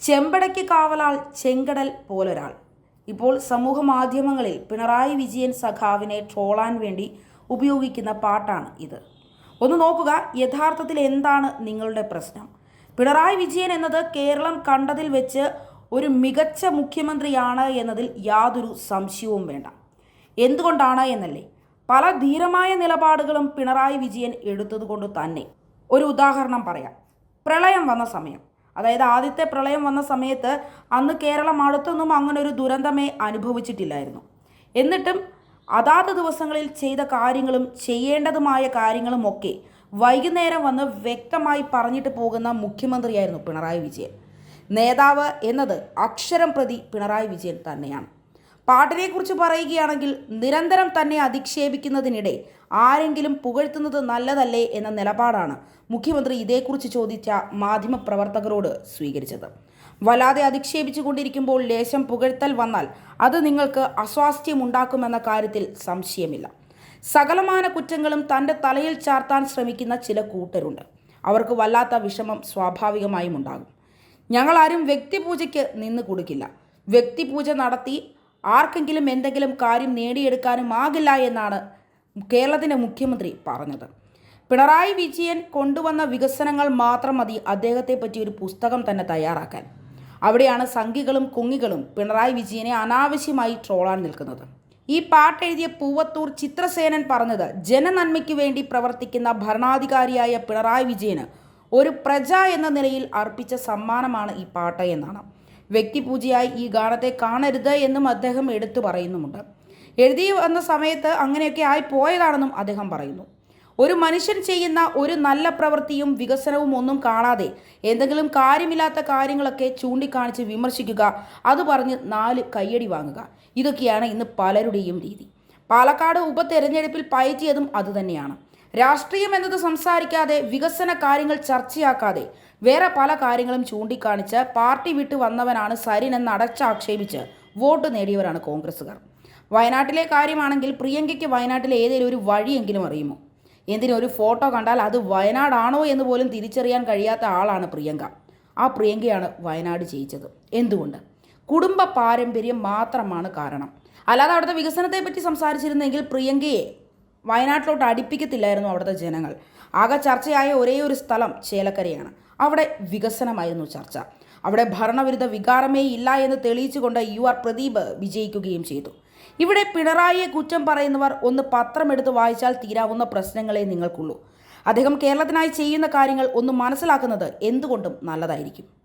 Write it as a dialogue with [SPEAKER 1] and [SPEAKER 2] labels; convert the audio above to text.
[SPEAKER 1] ചെമ്പടയ്ക്ക് കാവലാൾ ചെങ്കടൽ പോലൊരാൾ. ഇപ്പോൾ സമൂഹ മാധ്യമങ്ങളിൽ പിണറായി വിജയൻ സഖാവിനെ ട്രോളാൻ വേണ്ടി ഉപയോഗിക്കുന്ന പാട്ടാണ് ഇത്. ഒന്ന് നോക്കുക യഥാർത്ഥത്തിൽ എന്താണ് നിങ്ങളുടെ പ്രശ്നം? പിണറായി വിജയൻ എന്നത് കേരളം കണ്ടതിൽ വെച്ച് ഒരു മികച്ച മുഖ്യമന്ത്രിയാണ് എന്നതിൽ യാതൊരു സംശയവും വേണ്ട. എന്തുകൊണ്ടാണ് എന്നല്ലേ? പല ധീരമായ നിലപാടുകളും പിണറായി വിജയൻ എടുത്തതുകൊണ്ട് തന്നെ. ഒരു ഉദാഹരണം പറയാം. പ്രളയം വന്ന സമയം. അതായത് ആദ്യത്തെ പ്രളയം വന്ന സമയത്ത് അന്ന് കേരളം അടുത്തൊന്നും അങ്ങനെ ഒരു ദുരന്തമേ അനുഭവിച്ചിട്ടില്ലായിരുന്നു. എന്നിട്ടും അതാത് ദിവസങ്ങളിൽ ചെയ്ത കാര്യങ്ങളും ചെയ്യേണ്ടതുമായ കാര്യങ്ങളും ഒക്കെ വൈകുന്നേരം വന്ന് വ്യക്തമായി പറഞ്ഞിട്ട് പോകുന്ന മുഖ്യമന്ത്രിയായിരുന്നു പിണറായി വിജയൻ. നേതാവ് എന്നത് അക്ഷരം പ്രതി പിണറായി വിജയൻ തന്നെയാണ്. പാട്ടിനെക്കുറിച്ച് പറയുകയാണെങ്കിൽ നിരന്തരം തന്നെ അധിക്ഷേപിക്കുന്നതിനിടെ ആരെങ്കിലും പുകഴ്ത്തുന്നത് നല്ലതല്ലേ എന്ന നിലപാടാണ് മുഖ്യമന്ത്രി ഇതേക്കുറിച്ച് ചോദിച്ച മാധ്യമപ്രവർത്തകരോട് സ്വീകരിച്ചത്. വല്ലാതെ അധിക്ഷേപിച്ചു കൊണ്ടിരിക്കുമ്പോൾ ലേശം പുകഴ്ത്തൽ വന്നാൽ അത് നിങ്ങൾക്ക് അസ്വാസ്ഥ്യമുണ്ടാക്കുമെന്ന കാര്യത്തിൽ സംശയമില്ല. സകലമാന കുറ്റങ്ങളും തന്റെ തലയിൽ ചാർത്താൻ ശ്രമിക്കുന്ന ചില കൂട്ടരുണ്ട്. അവർക്ക് വല്ലാത്ത വിഷമം സ്വാഭാവികമായും ഉണ്ടാകും. ഞങ്ങളാരും വ്യക്തിപൂജയ്ക്ക് നിന്ന് കൊടുക്കില്ല വ്യക്തിപൂജ നടത്തി ആർക്കെങ്കിലും എന്തെങ്കിലും കാര്യം നേടിയെടുക്കാനും ആകില്ല എന്നാണ് കേരളത്തിന്റെ മുഖ്യമന്ത്രി പറഞ്ഞത്. പിണറായി വിജയൻ കൊണ്ടുവന്ന വികസനങ്ങൾ മാത്രം മതി അദ്ദേഹത്തെ പറ്റി ഒരു പുസ്തകം തന്നെ തയ്യാറാക്കാൻ. അവിടെയാണ് സംഘികളും കുങ്ങികളും പിണറായി വിജയനെ അനാവശ്യമായി ട്രോളാൻ നിൽക്കുന്നത്. ഈ പാട്ടെഴുതിയ പൂവത്തൂർ ചിത്രസേനൻ പറഞ്ഞത് ജനനന്മയ്ക്ക് വേണ്ടി പ്രവർത്തിക്കുന്ന ഭരണാധികാരിയായ പിണറായി വിജയന് ഒരു പ്രജ എന്ന നിലയിൽ അർപ്പിച്ച സമ്മാനമാണ് ഈ പാട്ട് എന്നാണ്. വ്യക്തിപൂജയായി ഈ ഗാനത്തെ കാണരുത് എന്നും അദ്ദേഹം എടുത്തു പറയുന്നുമുണ്ട്. എഴുതി വന്ന സമയത്ത് അങ്ങനെയൊക്കെ ആയി പോയതാണെന്നും അദ്ദേഹം പറയുന്നു. ഒരു മനുഷ്യൻ ചെയ്യുന്ന ഒരു നല്ല പ്രവൃത്തിയും വികസനവും ഒന്നും കാണാതെ എന്തെങ്കിലും കാര്യമില്ലാത്ത കാര്യങ്ങളൊക്കെ ചൂണ്ടിക്കാണിച്ച് വിമർശിക്കുക അത് പറഞ്ഞ് നാല് കയ്യടി വാങ്ങുക. ഇതൊക്കെയാണ് ഇന്ന് പലരുടെയും രീതി. പാലക്കാട് ഉപതെരഞ്ഞെടുപ്പിൽ പയറ്റിയതും അതുതന്നെയാണ്. രാഷ്ട്രീയം എന്നത് സംസാരിക്കാതെ വികസന കാര്യങ്ങൾ ചർച്ചയാക്കാതെ വേറെ പല കാര്യങ്ങളും ചൂണ്ടിക്കാണിച്ച് പാർട്ടി വിട്ടു വന്നവനാണ് സരിൻ എന്ന് അടച്ചാക്ഷേപിച്ച് വോട്ട് നേടിയവരാണ് കോൺഗ്രസ്സുകാർ. വയനാട്ടിലെ കാര്യമാണെങ്കിൽ പ്രിയങ്കയ്ക്ക് വയനാട്ടിലെ ഏതെങ്കിലും ഒരു വഴിയെങ്കിലും അറിയുമോ? എന്തിനും ഒരു ഫോട്ടോ കണ്ടാൽ അത് വയനാടാണോ എന്ന് പോലും തിരിച്ചറിയാൻ കഴിയാത്ത ആളാണ് പ്രിയങ്ക. ആ പ്രിയങ്കയാണ് വയനാട് ജയിച്ചത്. എന്തുകൊണ്ട്? കുടുംബ പാരമ്പര്യം മാത്രമാണ് കാരണം. അല്ലാതെ അവിടുത്തെ വികസനത്തെപ്പറ്റി സംസാരിച്ചിരുന്നെങ്കിൽ പ്രിയങ്കയെ വയനാട്ടിലോട്ട് അടുപ്പിക്കത്തില്ലായിരുന്നു അവിടുത്തെ ജനങ്ങൾ. ആകെ ചർച്ചയായ ഒരേ ഒരു സ്ഥലം ചേലക്കരയാണ്. അവിടെ വികസനമായിരുന്നു ചർച്ച. അവിടെ ഭരണവിരുദ്ധ വികാരമേ ഇല്ല എന്ന് തെളിയിച്ചുകൊണ്ട് യു ആർ പ്രദീപ് വിജയിക്കുകയും ചെയ്തു. ഇവിടെ പിണറായിയെ കുറ്റം പറയുന്നവർ ഒന്ന് പത്രമെടുത്ത് വായിച്ചാൽ തീരാവുന്ന പ്രശ്നങ്ങളെ നിങ്ങൾക്കുള്ളൂ. അദ്ദേഹം കേരളത്തിനായി ചെയ്യുന്ന കാര്യങ്ങൾ ഒന്ന് മനസ്സിലാക്കുന്നത് എന്തുകൊണ്ടും നല്ലതായിരിക്കും.